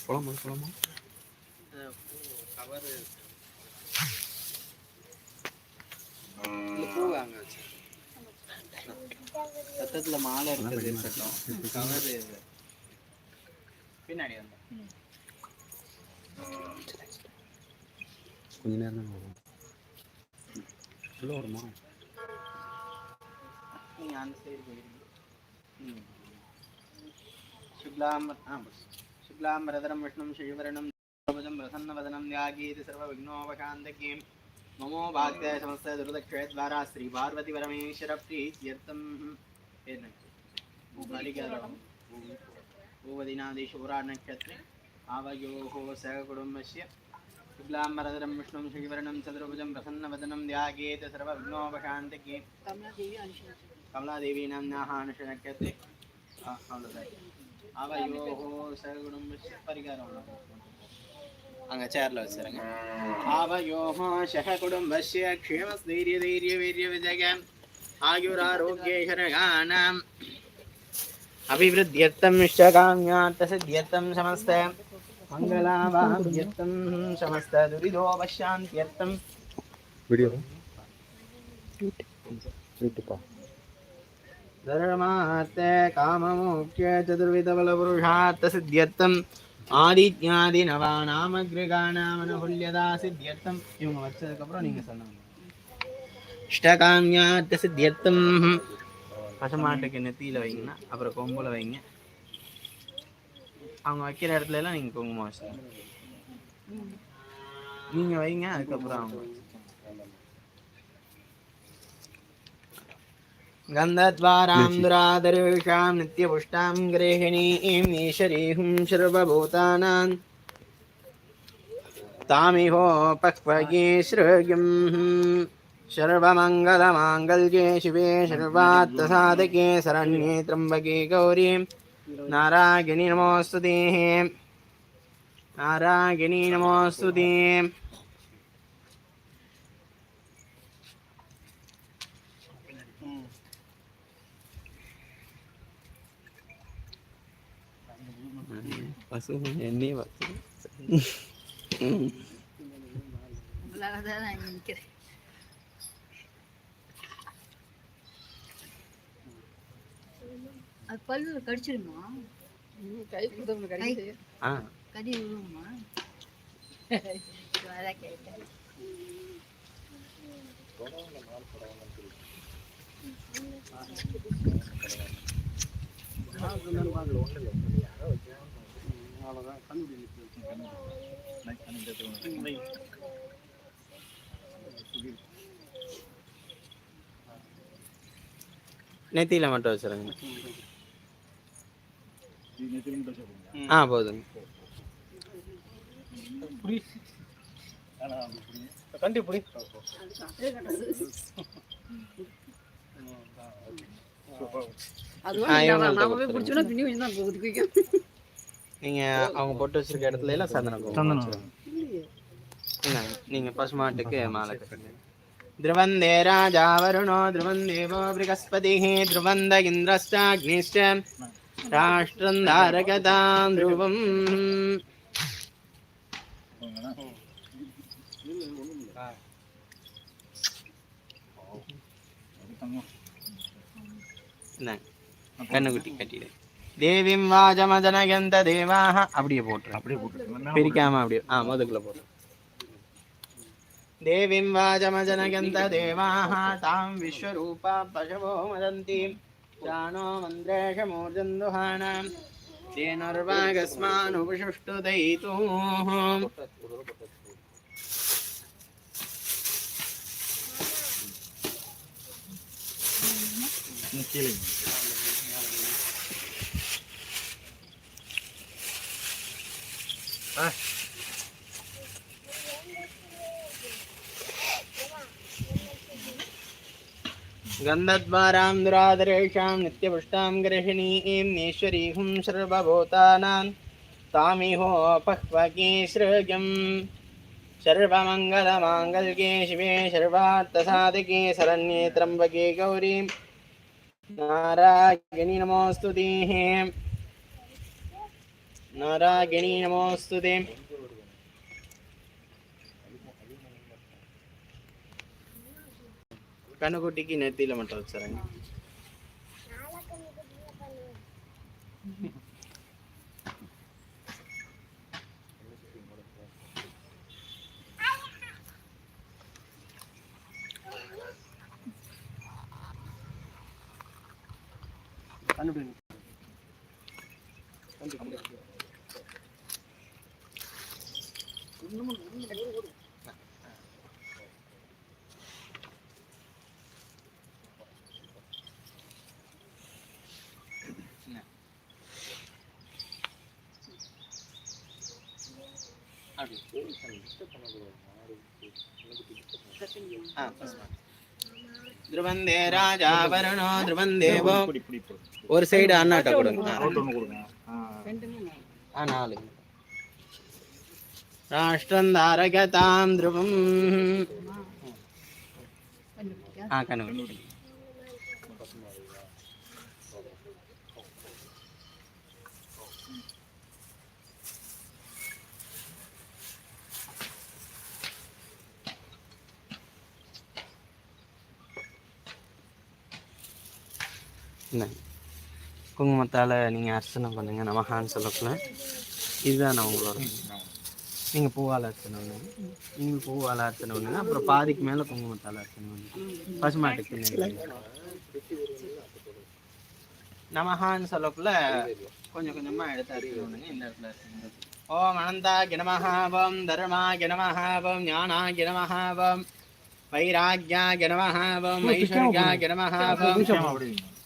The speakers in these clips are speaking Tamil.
போலாமா போலாமா கவர் பூ வாங்க வச்சு சத்தத்தில் மாலை இருக்கிறது இருக்கட்டும் கவர் பின்னாடி வந்து கொஞ்ச நேரம் தான் வரும். உள்ள வருமா நீங்கள் அந்த சைடு போயிருங்க ம். शुक्लां आं शुक्लाम्बरधरं विष्णुं श्रीवरणं सर्वजं प्रसन्नवदनं ध्यागीति सर्वविघ्नोपशान्तकीं ममो भाग्याय समस्तदुर्दक्षयद्वारा श्रीपार्वतीपरमेश्वरप्रीत्यर्थं भूवदिनादिशूरानक्षत्रे आवयोः सहकुटुम्बस्य शुक्लाम्बरधरं विष्णुं श्रीवरणं चतुर्भुजं प्रसन्नवदनं ध्यागेत सर्वविघ्नोपशान्तकीं कमलादेवी नाम्नाः अनुषनक्षत्रे అవయోహో సగుణం పరిహారం അങ്ങ് ചേർല വെച്ചിറങ്ങി അവയോഹോ ശഹ കുടുംബസ്യ ക്ഷേമ സ്ഥൈര്യ ധൈര്യ വീര്യ വിജയം ആയുരാരോഗ്യൈഹരഗാനാം അഭിവൃദ്ധ്യർത്ഥം ഇഷ്ടകാമ്യാർത്ഥസിദ്ധ്യർത്ഥം സമസ്ത മംഗളാവാഭ്യർത്ഥം സമസ്ത ദുരിതോപശാന്ത്യർത്ഥം വീഡിയോ യൂട്യൂബ് धर्मार्थे काममोक्ष्य चतुर्विधबलपुरुषार्थसिद्ध्यर्थम् ஆதித்யாதினவானாமகிருகானாமனுகுல்யதா சித்தியர்த்தம் இவங்க வச்சதுக்கப்புறம் நீங்கள் சொன்னாங்க இஷ்டகாமியார்த்த சித்தியர்த்தம் பசுமாட்டுக்கு நெத்தியில் வைங்கன்னா அப்புறம் கொம்புல வைங்க அவங்க வைக்கிற இடத்துல எல்லாம் நீங்கள் குங்குமம் வச்சுங்க நீங்கள் வைங்க அதுக்கப்புறம் அவங்க गन्धद्वारां दुरादर्शां नित्यपुष्टां गृहिणीं ईशरीहुं सर्वभूतानां तामिहोपक्वये सृगिं सर्वमङ्गलमाङ्गल्ये शिवे सर्वार्थसाधके शरण्ये त्र्यम्बके गौरीं नारायणी नमोऽस्तु ते नारायणी नमोऽस्तु ते பசு என்னையே பசு அவ்வளவுதான் நான் இங்க நிக்கிறேன் அது பல்லு கடிச்சிருமா கை ஆ. கடி விழுமா அதான் கேட்டேன் நெத்தியில் மட்டும் வச்சுருங்க. ஆ போதுங்க பின்னி கொஞ்சம் தான் போகுது. குயிக்கும் நீங்கள் அவங்க போட்டு வச்சிருக்க இடத்துல எல்லாம் சந்தன குங்குமம் வச்சிருங்க. இந்தாங்க, நீங்க பசுமாட்டுக்கு மாலை கட்டுங்க ध्रुवन्दे राजा वरुणो ध्रुवन् देवो बृहस्पतिः ध्रुवन्द इन्द्रश्चाग्निश्च राष्ट्रं धारकतां ध्रुवम् இந்தாங்க, கண்ணுக்குட்டி கட்டிடு தேவிம் வாஜமஜனகந்த தேவாக அப்படியே போட்டுரு அப்படியே போட்டு பிரிக்காம அப்படியே ஆ முதுகுல போட்டு देवीं वाचमजनगन्तदेवाः तां विश्वरूपा पशवो मदन्तीं जानो मन्द्रेशमूर्जन्दुहानां तेनर्वागस्मानुपशुष्टु दयितुः गन्धद्वारां दुरादरेषां नित्यपुष्टां गृहिणीं नेश्वरीं सर्वभूतानां तामिहोपह्वके सृजं सर्वमङ्गलमाङ्गल्ये शिवे सर्वार्थसाधके शरण्ये त्र्यम्बके गौरीं नारायणी नमोऽस्तु देः नारायणी नमोऽस्तु ते கண்ணுக்குட்டிக்கு நெத்தியில மட்டும் வச்சுறேங்க கண்டுபிடி ஆ திருவந்தே ராஜா வருணோ திருவந்தேவோ இப்படி இப்படி இப்படி ஒரு சைடு அண்ணாட்ட கொடுங்க. ஆ. நாலு. ராஷ்டிரம் தாரகதாம் த்ருவம். ஆ கண்ணு என்ன குங்குமத்தால் நீங்கள் அர்ச்சனை பண்ணுங்க நமகான்னு சொல்லக்குள்ள. இதுதான் நான் உங்களோட நீங்கள் பூவால் அர்ச்சனை பண்ணுங்க. நீங்கள் பூவால் அர்ச்சனை பண்ணுங்க. அப்புறம் பாதிக்கு மேலே குங்குமத்தால் அர்ச்சனை பண்ணுங்க. பசுமாட்டுக்கு நமகான்னு சொல்லக்குள்ள கொஞ்சம் கொஞ்சமாக எடுத்து அர்ச்சனை பண்ணுங்க. இந்த இடத்துல. ஓம் அனந்தா கிணமஹாபம் தர்மா கிணமஹாபம் ஞானா கிணமஹாபம் வைராக்யா கிணமஹாபம் ஐஸ்வர்யா கிணமஹாபம்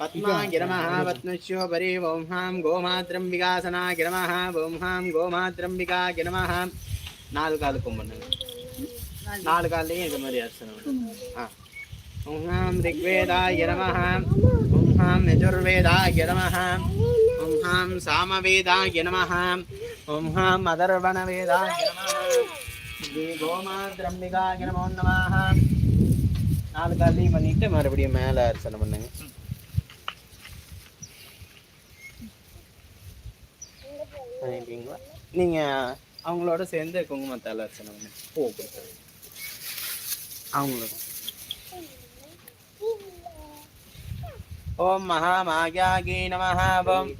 அப்படி पद्मा गिरमः पत्नुष्योपरि ॐ हां गोमात्रं विकासना गिरमः ॐ हां गोमात्रं विका गिरमः நாலு காலுக்கும் பண்ணுங்க நாலு கால்லையும் இது மாதிரி அர்ச்சனை பண்ணுங்க ஆ ஓம் ஹாம் ரிக்வேதாய நமः ஓம் ஹாம் யஜுர்வேதாய நமः ஓம் ஹாம் சாமவேதாய நமः ஓம் ஹாம் அதர்வணவேதாய நமः ஸ்ரீ கோமாத்ரம்பிகாய நமோ நமः நாலு கால்லையும் பண்ணிட்டு மறுபடியும் மேலே அர்ச்சனை பண்ணுங்க பண்ணிட்டீங்களா நீங்க அவங்களோட சேர்ந்து குங்குமத்தால் அர்ச்சனை பண்ணுங்க பூ கொடுக்குறது அவங்களோட ஓம் மகாமாயாகி நமஹ ஓம்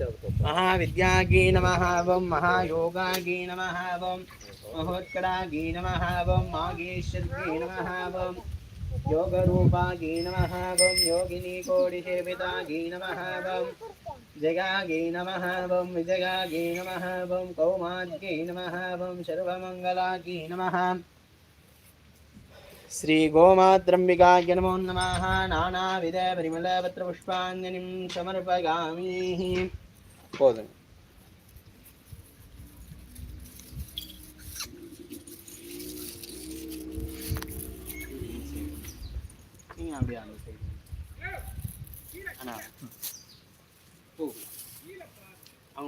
மகாவித்யாகி நமஹ ஓம் மகாயோகாகி நமஹ ஓம் மகோத்கடாகி நமஹ ஓம் மாகேஸ்வர்கி நமஹ ஓம் योगरूपागी नमः वं योगिनी कोटिसेवितागी नमः वं जगागी नमः वं विजयागी नमः वं कौमाद्यै नमः वं सर्वमङ्गलागी नमः श्रीगोमात्रम्बिकाय नमो नमः नानाविधपरिमलपत्रपुष्पाञ्जलिं समर्पयामि போதுங்க நீங்க அப்படியே அந்த சைடு அண்ணா பூ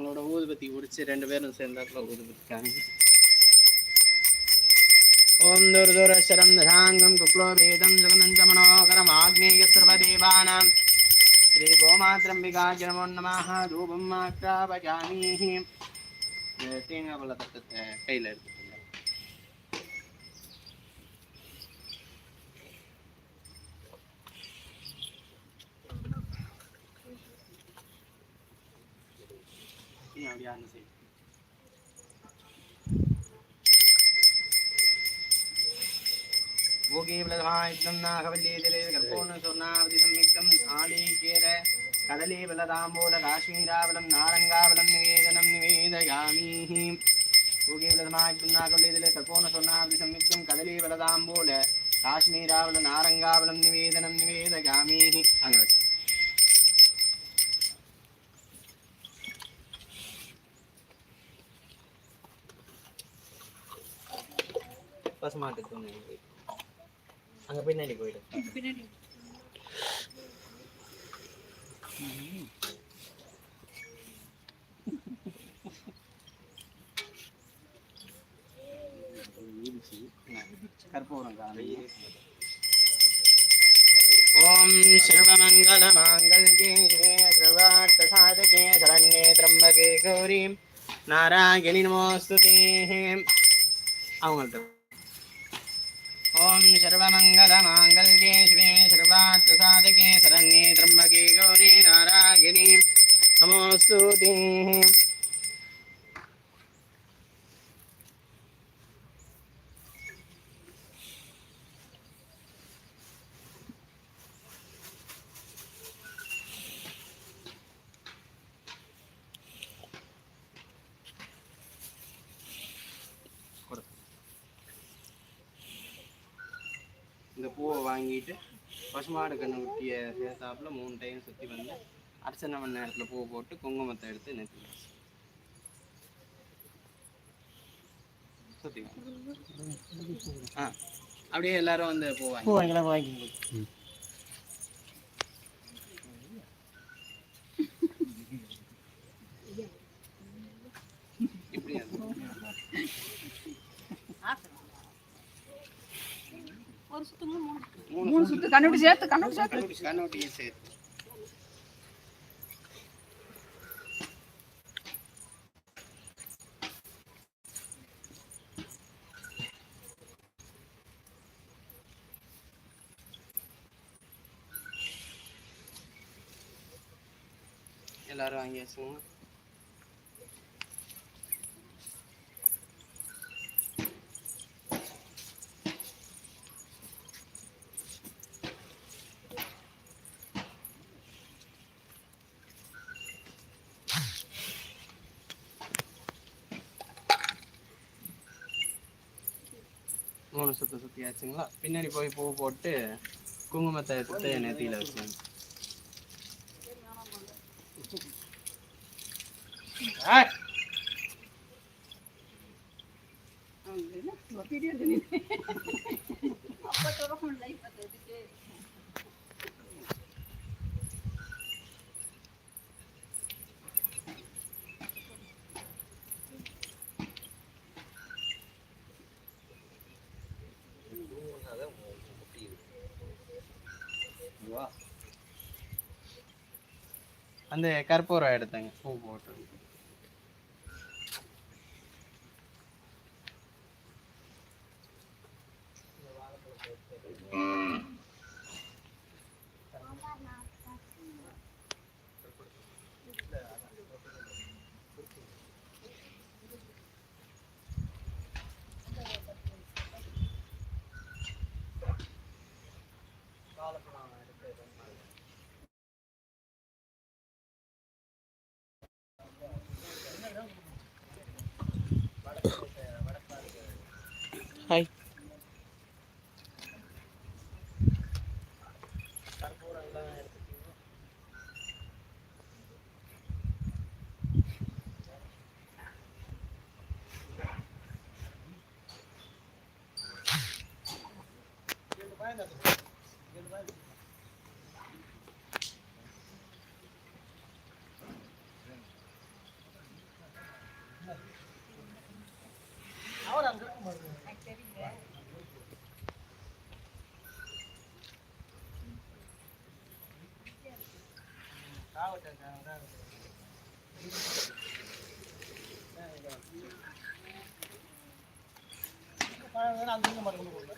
அவங்களோட ஊதுபத்தி உடிச்சு ரெண்டு பேரும் சேர்ந்தாப்புல ஊதுபத்தி காமிங்க ஓம் துர்துரஸ்வரம் தசாங்கம் குக்லோ வேதம் ஜகனஞ்ச மனோகரம் ஆக்னேய சர்வதேவானாம். ஸ்ரீ கோமாத்ரம்பிகா ஜனமோ நமாக ரூபம் ஆக்ராபஜாமீஹி தேங்காய் பழ கையில் எடுத்துக்கோங்க போங்க அப்படியே அந்த சைடு கடலே விலதாம்போல காஷ்மீராவலம் நாரங்காவலம் நிவேதனம் நிவேதயாமி பூகே விலதமாயுன்னா கொள்ளையிலே கற்போன சொன்னாபதி சம்யுக்தம் கடலே விலதாம்போல காஷ்மீராவலம் நாரங்காவலம் நிவேதனம் நிவேதயாமி அங்கே அக்கஸ்மாக்கு தோணுது அங்கே பின்னாடி போயிடும் பின்னாடி ஓம் சர்வமங்கல மாங்கல்யே சர்வார்த்த சாதகே சரண்யே திரம்பகே கௌரி நாராயணி நமோஸ்துதே. அவங்கள்ட்ட ஓம் சர்வமங்கல மாங்கல்யே சிவே சர்வார்த்த சாதகே சரண்யே திரம்பகே கௌரி வாங்கிட்டு பசுமாடு கண்ணு குட்டிய சேர்த்தாப்புல மூணு டைம் சுற்றி வந்து அர்ச்சனை பண்ண நேரத்தில் பூவை போட்டு குங்குமத்தை எடுத்து நெத்தி சுற்றி ஆ அப்படியே எல்லாரும் வந்து பூ வாங்கி. வாங்கிக்கலாம் வாங்கி ஒரு சுத்தமா மூணு. மூணு சுத்து கண்ணுடி சேர்த்து கண்ணுடி சேர்த்து கண்ணுட்டி கண்ணுட்டியை சேர்த்து. எல்லாரும் வாங்கி மூணு சுத்து சுற்றியாச்சுங்களா பின்னாடி போய் பூ போட்டு குங்குமத்தை எடுத்து நெத்தியில வச்சுங்க அந்த கற்பூரம் எடுத்தேங்க. பூ போட்டு. Hi. பழம் வேணா அங்க